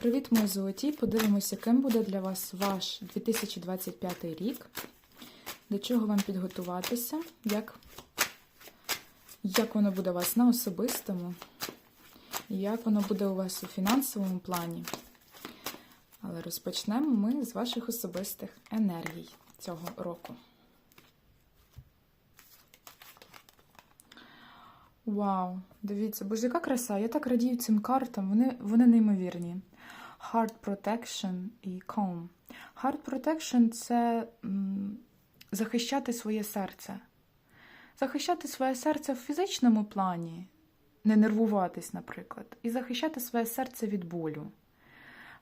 Привіт, мої золоті! Подивимося, ким буде для вас ваш 2025 рік, до чого вам підготуватися, як, як воно буде у вас на особистому, як воно буде у вас у фінансовому плані. Але розпочнемо ми з ваших особистих енергій цього року. Вау, дивіться, боже, яка краса! Я так радію цим картам, вони, вони неймовірні. Heart Protection і Calm. Heart Protection це м, захищати своє серце. Захищати своє серце в фізичному плані, не нервуватись, наприклад, і захищати своє серце від болю.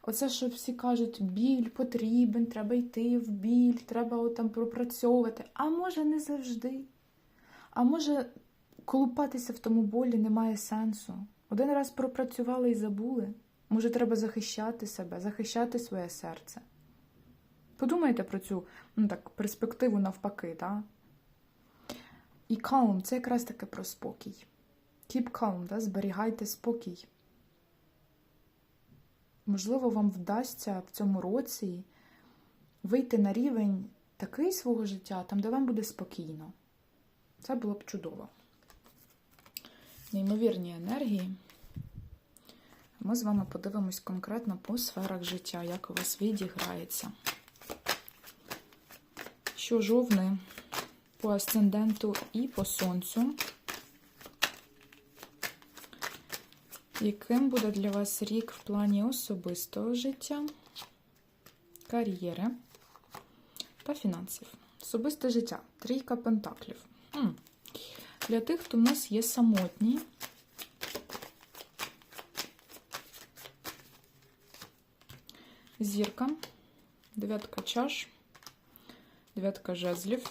Оце, що всі кажуть, біль потрібен, треба йти в біль, треба там пропрацьовувати. А може, не завжди. А може, колупатися в тому болі немає сенсу. Один раз пропрацювали і забули. Може, треба захищати себе, захищати своє серце. Подумайте про цю ну так, перспективу навпаки, так? І calm – це якраз таки про спокій. Keep calm, да? зберігайте спокій. Можливо, вам вдасться в цьому році вийти на рівень такий свого життя, там, де вам буде спокійно. Це було б чудово. Неймовірні енергії. Ми з вами подивимось конкретно по сферах життя, як у вас відіграється. Що жовни по асценденту і по сонцю. Яким буде для вас рік в плані особистого життя, кар'єри та фінансів? Особисте життя. Трійка пентаклів. Для тих, хто в нас є самотній. Зірка, дев'ятка чаш, дев'ятка жезлів,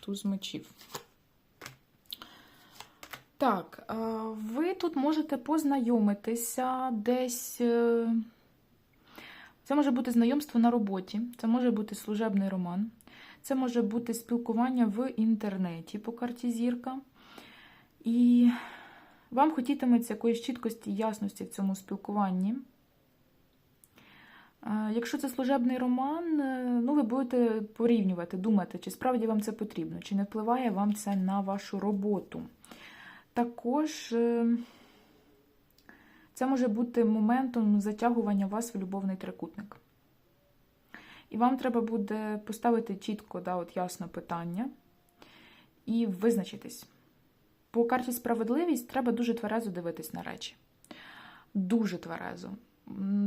туз мечів. Так, ви тут можете познайомитися десь. е, Це може бути знайомство на роботі, це може бути служебний роман, це може бути спілкування в інтернеті по карті зірка. І вам хотітиметься якоїсь чіткості і ясності в цьому спілкуванні. Якщо це служебний роман, е, ну ви будете порівнювати, думати, чи справді вам це потрібно, чи не впливає вам це на вашу роботу. Також е, це може бути моментом затягування вас в любовний трикутник. І вам треба буде поставити чітко, да, от ясно питання і визначитись. По карті справедливість треба дуже тверезо дивитись на речі. Дуже тверезо.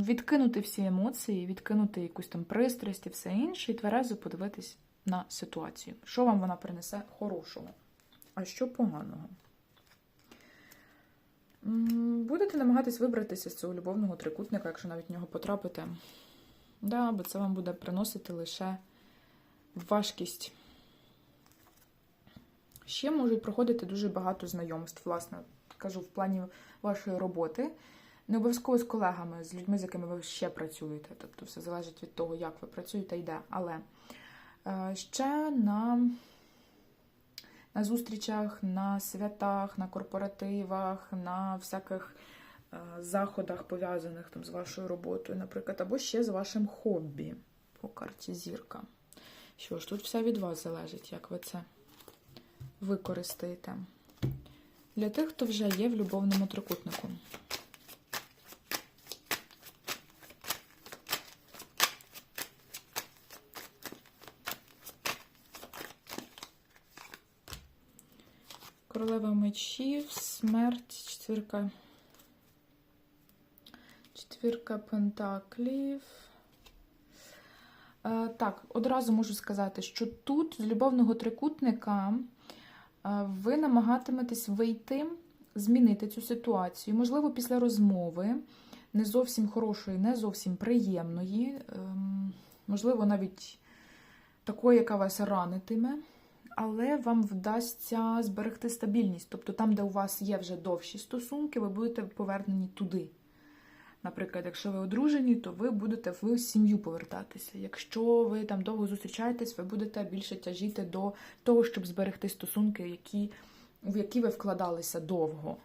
Відкинути всі емоції, відкинути якусь там пристрасть і все інше, і тверезо подивитись на ситуацію. Що вам вона принесе хорошого, а що поганого. Будете намагатись вибратися з цього любовного трикутника, якщо навіть в нього потрапите. Да, бо це вам буде приносити лише важкість. Ще можуть проходити дуже багато знайомств, власне, кажу, в плані вашої роботи. Не обов'язково з колегами, з людьми, з якими ви ще працюєте. Тобто все залежить від того, як ви працюєте і де. Але е, ще на, на зустрічах, на святах, на корпоративах, на всяких заходах, пов'язаних там з вашою роботою, наприклад, або ще з вашим хобі по карті зірка. Що ж, тут все від вас залежить, як ви це використаєте. Для тих, хто вже є в любовному трикутнику. Королева мечів, смерть, четвірка. Четвірка пентаклів. Е, Так, одразу можу сказати, що тут з любовного трикутника е, ви намагатиметесь вийти, змінити цю ситуацію. Можливо, після розмови не зовсім хорошої, не зовсім приємної, ем, можливо, навіть такої, яка вас ранитиме. Але вам вдасться зберегти стабільність. Тобто там, де у вас є вже довші стосунки, ви будете повернені туди. Наприклад, якщо ви одружені, то ви будете в сім'ю повертатися. Якщо ви там довго зустрічаєтесь, ви будете більше тяжіти до того, щоб зберегти стосунки, які, в які ви вкладалися довго.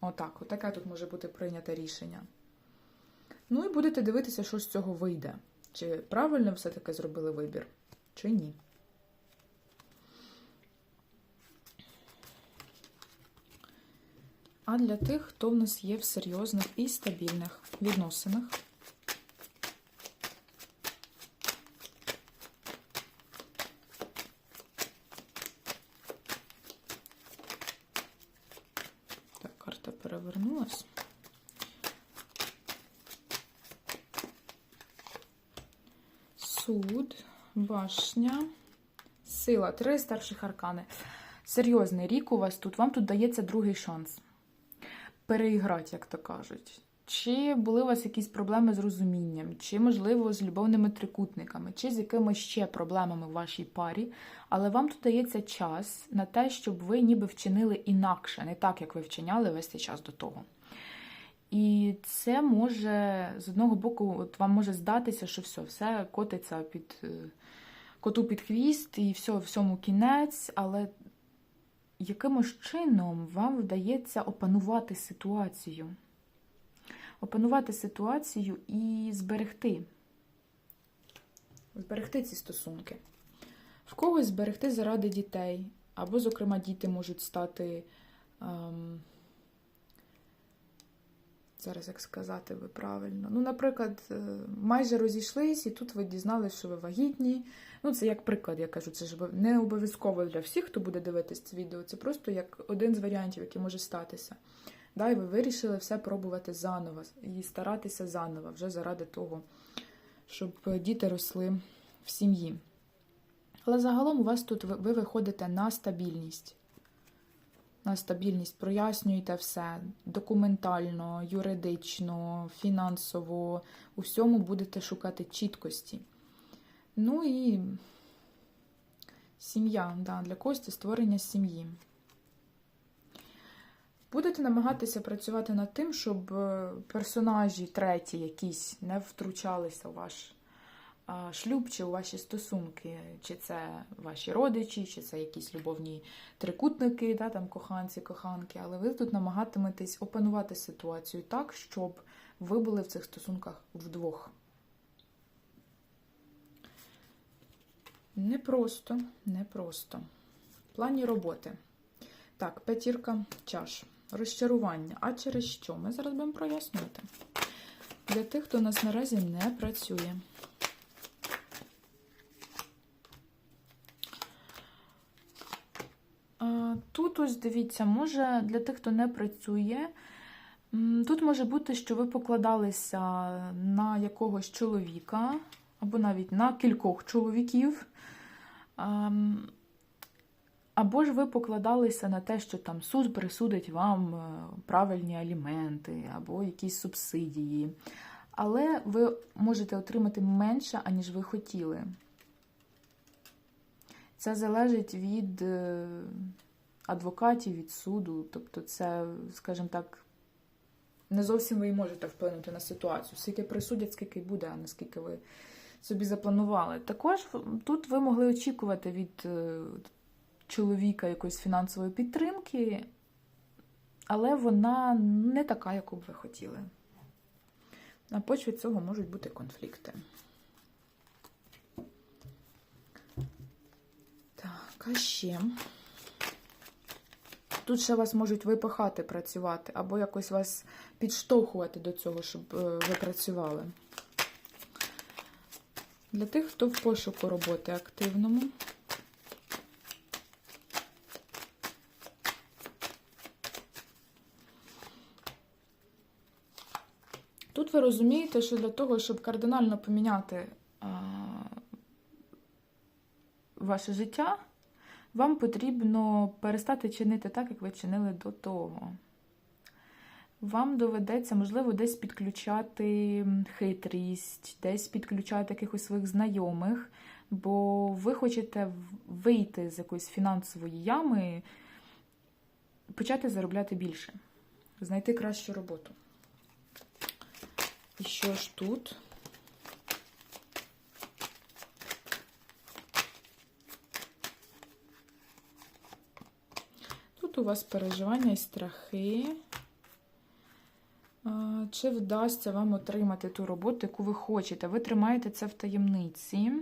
Отак, отаке тут може бути прийняте рішення. Ну і будете дивитися, що з цього вийде. Чи правильно все-таки зробили вибір, чи ні. А для тих, хто в нас є в серйозних і стабільних відносинах. Так, карта перевернулась. Суд, башня, сила. Три старших аркани. Серйозний рік у вас тут. Вам тут дається другий шанс. Переіграти, як то кажуть. Чи були у вас якісь проблеми з розумінням, чи, можливо, з любовними трикутниками, чи з якимись ще проблемами в вашій парі, але вам тут дається час на те, щоб ви ніби вчинили інакше, не так, як ви вчиняли весь цей час до того. І це може, з одного боку, от вам може здатися, що все, все котиться під е, коту під хвіст, і все, всьому кінець, але якимось чином вам вдається опанувати ситуацію. Опанувати ситуацію і зберегти. Зберегти ці стосунки. В когось зберегти заради дітей, або, зокрема, діти можуть стати. Ем, зараз як сказати ви правильно. Ну, наприклад, е, майже розійшлись, і тут ви дізналися, що ви вагітні. Ну, це як приклад, я кажу, це ж не обов'язково для всіх, хто буде дивитись це відео. Це просто як один з варіантів, який може статися. Да, і ви вирішили все пробувати заново і старатися заново, вже заради того, щоб діти росли в сім'ї. Але загалом у вас тут ви ви виходите на стабільність. На стабільність прояснюєте все документально, юридично, фінансово. У всьому будете шукати чіткості. Ну і сім'я, да, для когось це створення сім'ї. Будете намагатися працювати над тим, щоб е, персонажі треті якісь не втручалися у ваш шлюб чи у ваші стосунки, чи це ваші родичі, чи це якісь любовні трикутники, да, там коханці, коханки. Але ви тут намагатиметесь опанувати ситуацію так, щоб ви були в цих стосунках вдвох. Непросто, непросто. В плані роботи. Так, п'ятірка чаш. Розчарування. А через що? Ми зараз будемо прояснювати. Для тих, хто у нас наразі не працює. А, Ось дивіться, може для тих, хто не працює, тут може бути, що ви покладалися на якогось чоловіка, або навіть на кількох чоловіків. Або ж ви покладалися на те, що там суд присудить вам е, правильні аліменти або якісь субсидії. Але ви можете отримати менше, аніж ви хотіли. Це залежить від е, адвокатів, від суду. Тобто, це, скажімо так, не зовсім ви і можете вплинути на ситуацію. Скільки присудять, скільки буде, а не скільки ви собі запланували. Також тут ви могли очікувати від е, чоловіка якоїсь фінансової підтримки, але вона не така, яку б ви хотіли. На почві цього можуть бути конфлікти. Так, а ще. Тут ще вас можуть випихати працювати, або якось вас підштовхувати до цього, щоб е, ви працювали. Для тих, хто в пошуку роботи активному. Тут ви розумієте, що для того, щоб кардинально поміняти а, ваше життя, вам потрібно перестати чинити так, як ви чинили до того. Вам доведеться, можливо, десь підключати хитрість, десь підключати якихось своїх знайомих, бо ви хочете вийти з якоїсь фінансової ями, почати заробляти більше, знайти кращу роботу. І що ж тут? У вас переживання і страхи. чи вдасться вам отримати ту роботу, яку ви хочете. Ви тримаєте це в таємниці.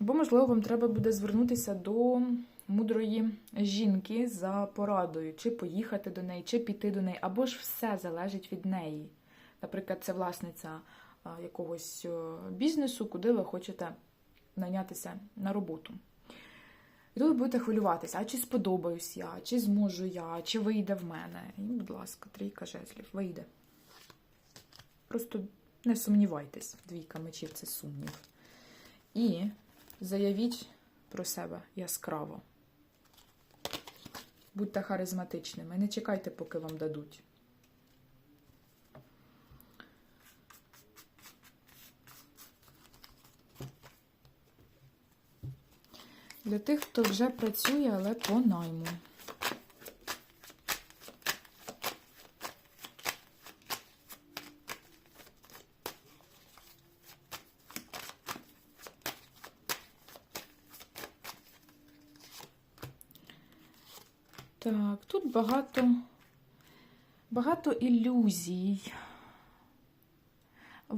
Або, можливо, вам треба буде звернутися до мудрої жінки за порадою, чи поїхати до неї, чи піти до неї, або ж все залежить від неї. Наприклад, це власниця якогось е, бізнесу, куди ви хочете найнятися на роботу. І тут ви будете хвилюватися, а чи сподобаюсь я, чи зможу я, чи вийде в мене. І, будь ласка, трійка жезлів, вийде. Просто не сумнівайтесь, двійка мечів це сумнів. І заявіть про себе яскраво. Будьте харизматичними. Не чекайте, поки вам дадуть. Для тих, хто вже працює, але по найму. Так, тут багато, багато ілюзій.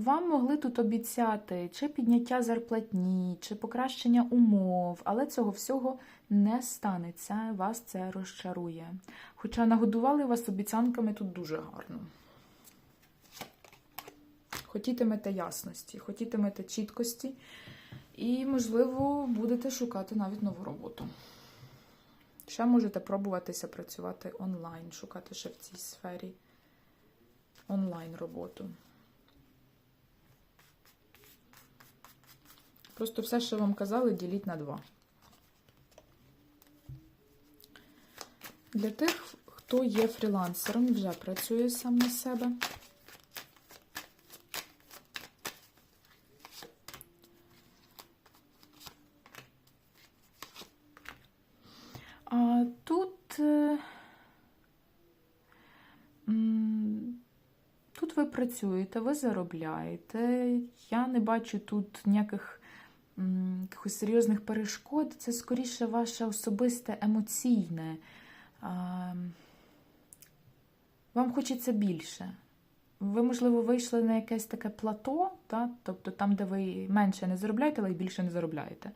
Вам могли тут обіцяти чи підняття зарплатні, чи покращення умов, але цього всього не станеться, вас це розчарує. Хоча нагодували вас обіцянками тут дуже гарно. Хотітимете ясності, хотітимете чіткості, і, можливо, будете шукати навіть нову роботу. Ще можете пробуватися працювати онлайн, шукати ще в цій сфері онлайн роботу. Просто все, що вам казали, діліть на два. Для тих, хто є фрілансером вже працює сам на себе. А тут, е, тут ви працюєте, ви заробляєте. Я не бачу тут ніяких якихось серйозних перешкод. Це скоріше ваше особисте емоційне. Вам хочеться більше. Ви, можливо, вийшли на якесь таке плато, та? тобто там, де ви менше не заробляєте, але й більше не заробляєте.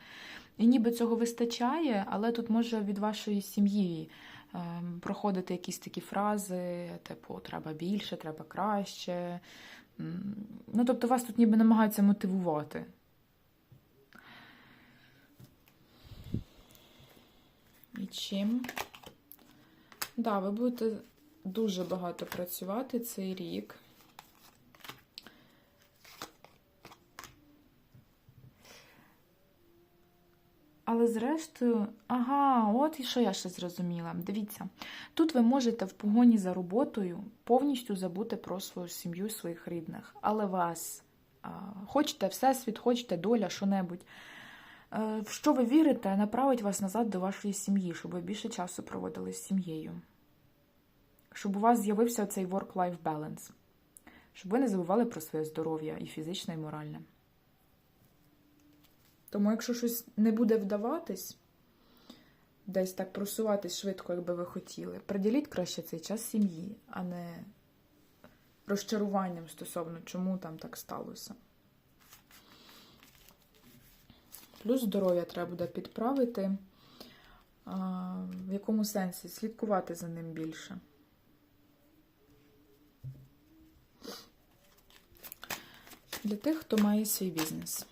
І ніби цього вистачає, але тут може від вашої сім'ї ем, проходити якісь такі фрази, типу, треба більше, треба краще. Ну, тобто, вас тут ніби намагаються мотивувати. І чим? Так, да, ви будете дуже багато працювати цей рік. Але зрештою, ага, от і що я ще зрозуміла. Дивіться, тут ви можете в погоні за роботою повністю забути про свою сім'ю, своїх рідних. Але вас а, хочете всесвіт, хочете доля, що-небудь. Е, В що ви вірите, направить вас назад до вашої сім'ї, щоб ви більше часу проводили з сім'єю. Щоб у вас з'явився цей work-life balance. Щоб ви не забували про своє здоров'я і фізичне, і моральне. Тому, якщо щось не буде вдаватись, десь так просуватись швидко, як би ви хотіли, приділіть краще цей час сім'ї, а не розчаруванням стосовно, чому там так сталося. Плюс здоров'я треба буде підправити. В якому сенсі? Слідкувати за ним більше. Для тих, хто має свій бізнес.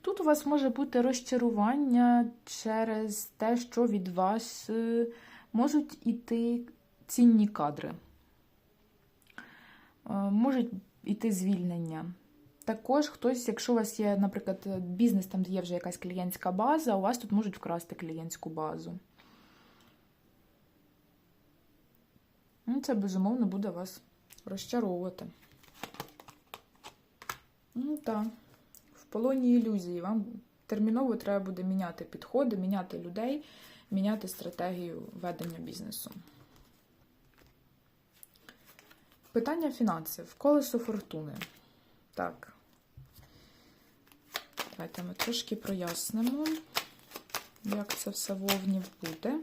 Тут у вас може бути розчарування через те, що від вас е, можуть іти цінні кадри, Е, можуть іти звільнення. Також хтось, якщо у вас є, наприклад, бізнес, там є вже якась клієнтська база, у вас тут можуть вкрасти клієнтську базу. Ну, Це, безумовно, буде вас розчаровувати. Ну, так. В полоні ілюзії. Вам терміново треба буде міняти підходи, міняти людей, міняти стратегію ведення бізнесу. Питання фінансів. Колесо фортуни. Так. Давайте ми трошки прояснимо, як це все в Овнів буде.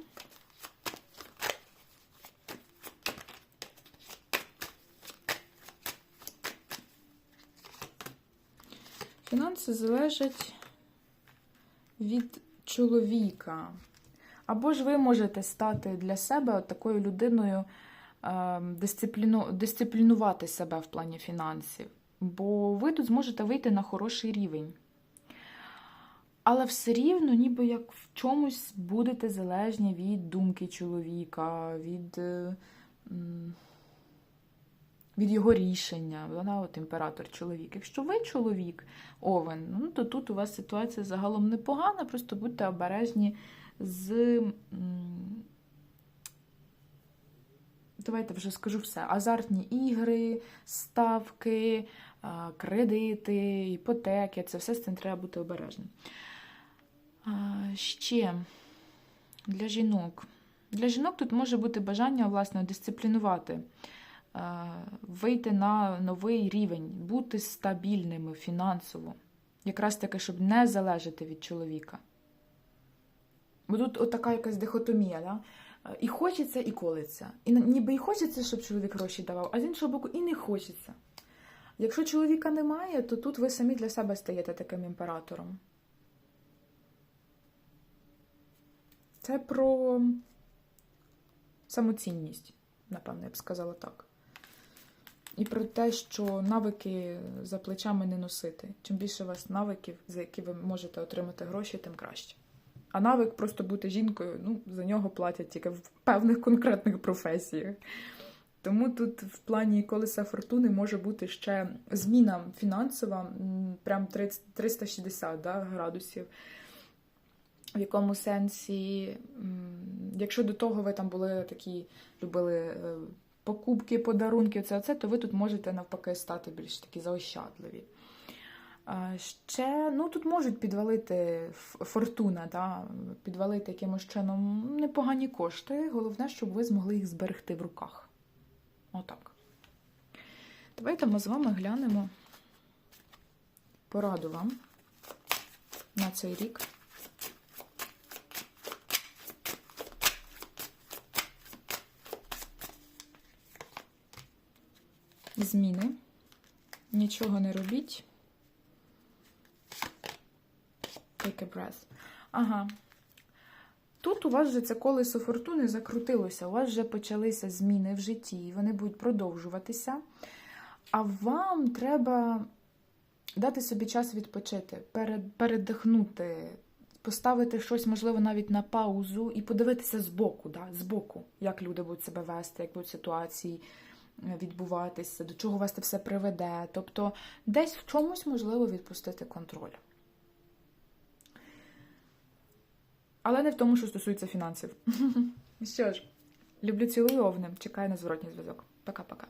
Фінанси залежать від чоловіка. Або ж ви можете стати для себе такою людиною, е, дисципліну, дисциплінувати себе в плані фінансів. Бо ви тут зможете вийти на хороший рівень. Але все рівно, ніби як в чомусь будете залежні від думки чоловіка, від, е, від його рішення. Вона от імператор чоловік. Якщо ви чоловік, овен, ну то тут у вас ситуація загалом непогана, просто будьте обережні з. Давайте вже скажу все. Азартні ігри, ставки, кредити, іпотеки це все з цим треба бути обережним. Ще для жінок. Для жінок тут може бути бажання власне дисциплінувати, вийти на новий рівень, бути стабільними фінансово. Якраз таки, щоб не залежати від чоловіка. Бо тут отака якась дихотомія, да? і хочеться, і колиться. І ніби і хочеться, щоб чоловік гроші давав, а з іншого боку, і не хочеться. Якщо чоловіка немає, то тут ви самі для себе стаєте таким імператором. Це про самоцінність, напевно, я б сказала так. І про те, що навики за плечами не носити. Чим більше у вас навиків, за які ви можете отримати гроші, тим краще. А навик просто бути жінкою, ну, за нього платять тільки в певних конкретних професіях. Тому тут в плані колеса фортуни може бути ще зміна фінансова, прям 30 360 да, градусів. В якому сенсі, якщо до того ви там були такі, любили е, покупки, подарунки, це, це, то ви тут можете навпаки стати більш такі заощадливі. Ще ну, тут можуть підвалити фортуна, да, підвалити якимось чином непогані кошти. Головне, щоб ви змогли їх зберегти в руках. Отак. Давайте ми з вами глянемо пораду вам на цей рік. Зміни. Нічого не робіть. Take a breath. Ага. Тут у вас вже це колесо фортуни закрутилося, у вас вже почалися зміни в житті, вони будуть продовжуватися. А вам треба дати собі час відпочити, передихнути, поставити щось, можливо, навіть на паузу і подивитися збоку, да, збоку, як люди будуть себе вести, як будуть ситуації е, відбуватися, до чого вас це все приведе. Тобто десь в чомусь можливо відпустити контроль. Але не в тому, що стосується фінансів. Що ж, люблю цілую овни. Чекаю на зворотній зв'язок. Пока-пока.